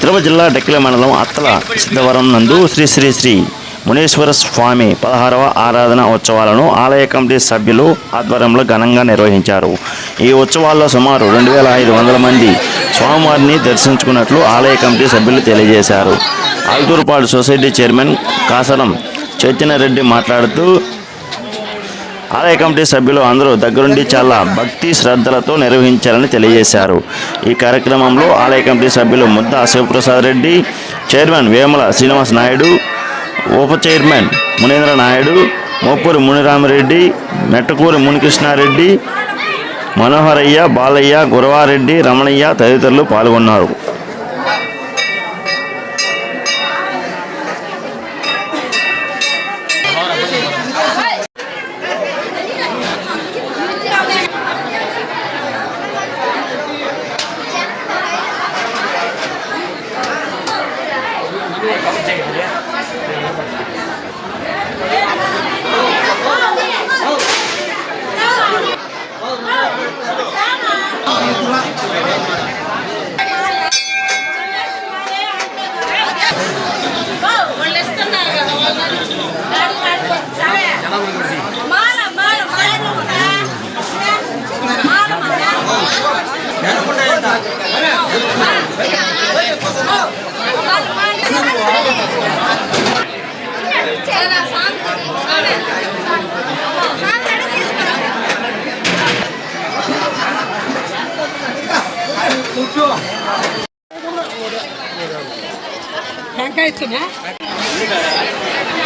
తిరుపతి జిల్లా డెక్కల మండలం అత్తల సిద్ధవరం నందు శ్రీ శ్రీ శ్రీ మునీశ్వర స్వామి పదహారవ ఆరాధన ఉత్సవాలను ఆలయ కమిటీ సభ్యులు ఆధ్వర్యంలో ఘనంగా నిర్వహించారు. ఈ ఉత్సవాల్లో సుమారు రెండు వేల ఐదు వందల మంది స్వామివారిని దర్శించుకున్నట్లు ఆలయ కమిటీ సభ్యులు తెలియజేశారు. ఆల్దూరుపాడు సొసైటీ చైర్మన్ కాసరం చైతన్యరెడ్డి మాట్లాడుతూ ఆలయ కమిటీ సభ్యులు అందరూ దగ్గరుండి చాలా భక్తి శ్రద్ధలతో నిర్వహించాలని తెలియజేశారు. ఈ కార్యక్రమంలో ఆలయ కమిటీ సభ్యులు ముద్దా శివప్రసాద్ రెడ్డి చైర్మన్ వేమల శ్రీనివాస్ నాయుడు ఉప చైర్మన్ మునీంద్ర నాయుడు మోపూరి మునిరామరెడ్డి మెట్టకూరి మునికృష్ణారెడ్డి మనోహరయ్య బాలయ్య గురవారెడ్డి రమణయ్య తదితరులు పాల్గొన్నారు.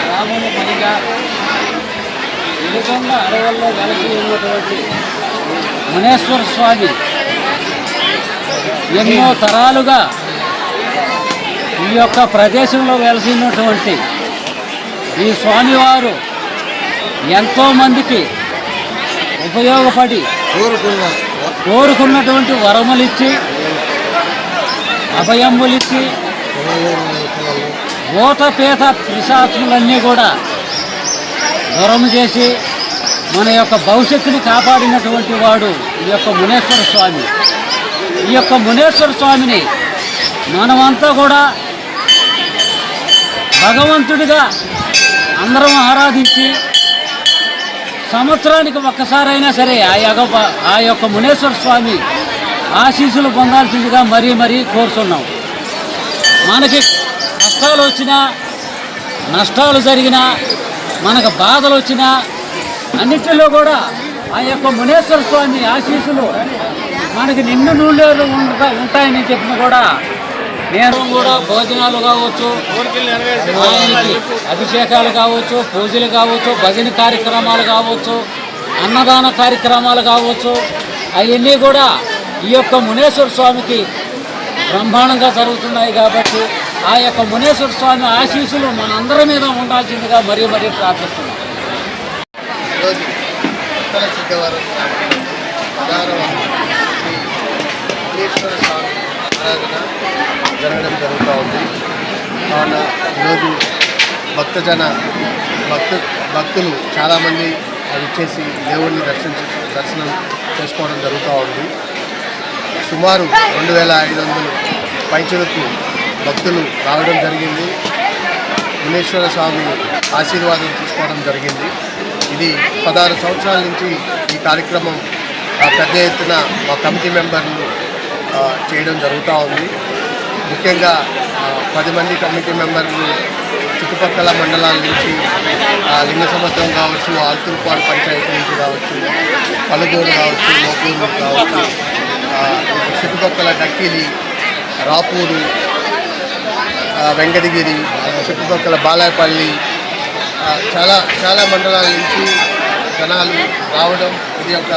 రాముని పనిగా అడవుల్లో వెలసి ఉన్నటువంటి మునేశ్వర స్వామి ఎన్నో తరాలుగా ఈ యొక్క ప్రదేశంలో వెలసినటువంటి ఈ స్వామివారు ఎంతోమందికి ఉపయోగపడి కోరుకున్నటువంటి వరములిచ్చి అభయములిచ్చి భూతపేత పిశాచులన్నీ కూడా దూరం చేసి మన యొక్క భవిష్యత్తుని కాపాడినటువంటి వాడు ఈ యొక్క మునేశ్వర స్వామి. ఈ యొక్క మునేశ్వర స్వామిని మనమంతా కూడా భగవంతుడిగా అందరం ఆరాధించి సంవత్సరానికి ఒక్కసారైనా సరే ఆ యొక్క ఆ యొక్క మునేశ్వర స్వామి ఆశీస్సులు పొందాల్సిందిగా మరీ మరీ కోరుతున్నాం. మనకి కష్టాలు వచ్చినా నష్టాలు జరిగినా మనకు బాధలు వచ్చినా అన్నిటిలో కూడా ఆ యొక్క మునేశ్వర స్వామి ఆశీస్సులు మనకి నిన్ను నూళ్ళు ఉంటా ఉంటాయని చెప్పిన కూడా నేను కూడా భోజనాలు కావచ్చు అభిషేకాలు కావచ్చు పూజలు కావచ్చు భజన కార్యక్రమాలు కావచ్చు అన్నదాన కార్యక్రమాలు కావచ్చు అవన్నీ కూడా ఈ యొక్క మునేశ్వర స్వామికి బ్రహ్మాండంగా జరుగుతున్నాయి కాబట్టి ఆ యొక్క మునేశ్వర స్వామి ఆశీస్సులు మనందరి మీద ఉండాల్సిందిగా మరీ మరీ ప్రార్థిస్తున్నాం. ఆరాధన జరగడం జరుగుతూ ఉంది. కావున ఈరోజు భక్తజన భక్తు భక్తులు చాలామంది అది వచ్చేసి దేవుణ్ణి దర్శించ దర్శనం చేసుకోవడం జరుగుతూ ఉంది. సుమారు రెండు వేల ఐదు వందలు పైచులకు భక్తులు రావడం జరిగింది. మునేశ్వర స్వామి ఆశీర్వాదం తీసుకోవడం జరిగింది. ఇది పదహారు సంవత్సరాల నుంచి ఈ కార్యక్రమం పెద్ద ఎత్తున మా కమిటీ మెంబర్లు చేయడం జరుగుతూ ఉంది. ముఖ్యంగా పది మంది కమిటీ మెంబర్లు చుట్టుపక్కల మండలాల నుంచి లింగ సముద్రం కావచ్చు ఆల్తూర్పాడు పంచాయతీ నుంచి కావచ్చు పలుగూరు కావచ్చు మోపూరు కావచ్చు చుట్టుపక్కల డక్కిలి రాపూరు వెంకటగిరి చుట్టుపక్కల బాలాయపల్లి చాలా చాలా మండలాల నుంచి జనాలు రావడం ఇది ఒక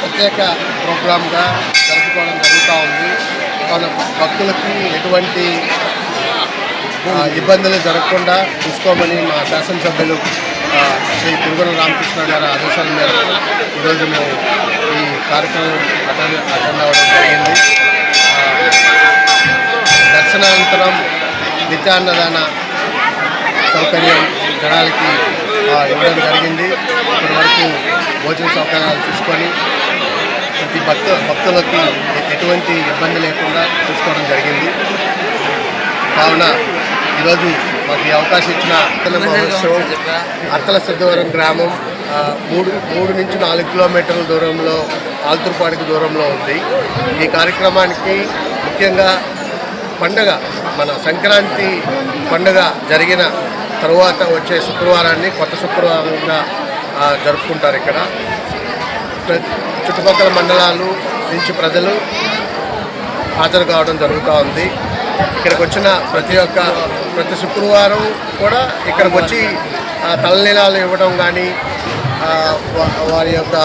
ప్రత్యేక ప్రోగ్రామ్గా జరుపుకోవడం జరుగుతూ ఉంది. మన భక్తులకి ఎటువంటి ఇబ్బందులు జరగకుండా చూసుకోమని మా శాసనసభ్యులు శ్రీ పురుగుల రామకృష్ణ గారి ఆదేశాల మేరకు ఈరోజు మేము ఈ కార్యక్రమం అటెండ్ అటెండ్ అవ్వడం జరిగింది. దర్శనానంతరం నిత్యాన్నదాన సౌకర్యం జనాలకి ఆ, ఇవ్వడం జరిగింది. ఇప్పటి వరకు భోజన సౌకర్యాలు చూసుకొని ప్రతి భక్త భక్తులకి ఎటువంటి ఇబ్బంది లేకుండా చూసుకోవడం జరిగింది. కావున ఈరోజు మాకు ఈ అవకాశం ఇచ్చిన అత్తల మహోత్సవం అత్తల సిద్ధవరం గ్రామం మూడు మూడు నుంచి నాలుగు కిలోమీటర్ల దూరంలో ఆల్తూర్పాడికి దూరంలో ఉంది. ఈ కార్యక్రమానికి ముఖ్యంగా పండగ మన సంక్రాంతి పండుగ జరిగిన తరువాత వచ్చే శుక్రవారాన్ని కొత్త శుక్రవారంగా జరుపుకుంటారు ఇక్కడ. చుట్టుపక్కల మండలాలు నుంచి ప్రజలు హాజరు కావడం జరుగుతూ ఉంది. ఇక్కడికి వచ్చిన ప్రతి ఒక్క ప్రతి శుక్రవారం కూడా ఇక్కడికి వచ్చి తలనీలాలు ఇవ్వడం కానీ వారి యొక్క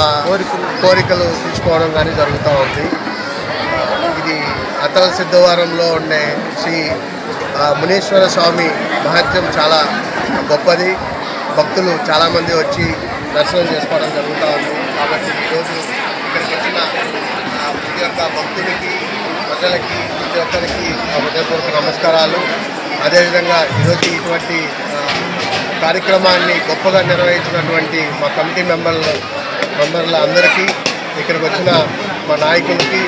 కోరికలు తీసుకోవడం కానీ జరుగుతూ ఉంది. ఇది అతల సిద్ధవారంలో ఉండే శ్రీ మునీశ్వర స్వామి మహత్యం చాలా గొప్పది. భక్తులు చాలామంది వచ్చి దర్శనం చేసుకోవడం జరుగుతూ ఉంది. కాబట్టి ఈరోజు ఇక్కడికి వచ్చిన ప్రతి ఒక్క భక్తులకి ప్రజలకి ప్రతి ఒక్కరికి హృదయపూర్వక నమస్కారాలు. అదేవిధంగా ఈరోజు ఇటువంటి కార్యక్రమాన్ని గొప్పగా నిర్వహించినటువంటి మా కమిటీ మెంబర్ల మెంబర్ల అందరికీ ఇక్కడికి వచ్చిన మా నాయకులకి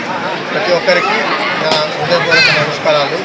ప్రతి ఒక్కరికి నా హృదయపూర్వక నమస్కారాలు.